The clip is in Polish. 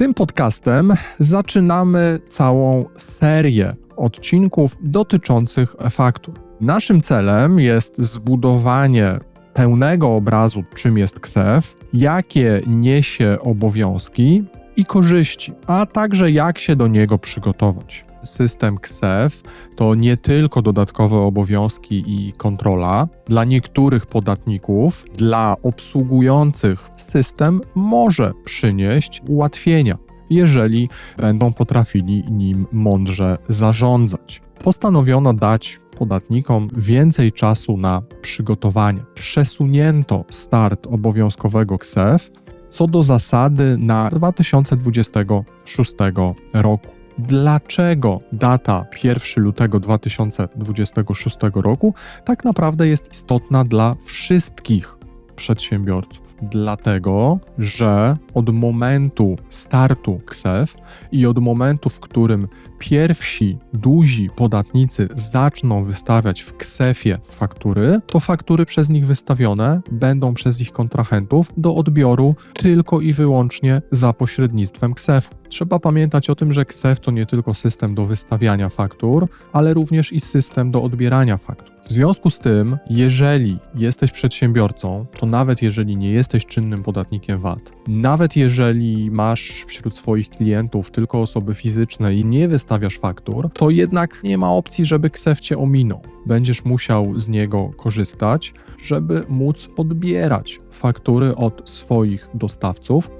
Tym podcastem zaczynamy całą serię odcinków dotyczących faktur. Naszym celem jest zbudowanie pełnego obrazu, czym jest KSEF, jakie niesie obowiązki i korzyści, a także jak się do niego przygotować. System KSEF to nie tylko dodatkowe obowiązki i kontrola. Dla niektórych podatników, dla obsługujących system może przynieść ułatwienia, jeżeli będą potrafili nim mądrze zarządzać. Postanowiono dać podatnikom więcej czasu na przygotowanie. Przesunięto start obowiązkowego KSEF co do zasady na 2026 roku. Dlaczego data 1 lutego 2026 roku tak naprawdę jest istotna dla wszystkich przedsiębiorców? Dlatego, że od momentu startu KSEF i od momentu, w którym pierwsi duzi podatnicy zaczną wystawiać w KSEF-ie faktury, to faktury przez nich wystawione będą przez ich kontrahentów do odbioru tylko i wyłącznie za pośrednictwem KSEF-u. Trzeba pamiętać o tym, że KSEF to nie tylko system do wystawiania faktur, ale również i system do odbierania faktur. W związku z tym, jeżeli jesteś przedsiębiorcą, to nawet jeżeli nie jesteś czynnym podatnikiem VAT, nawet jeżeli masz wśród swoich klientów tylko osoby fizyczne i nie wystawiasz faktur, to jednak nie ma opcji, żeby KSEF cię ominął. Będziesz musiał z niego korzystać, żeby móc odbierać faktury od swoich dostawców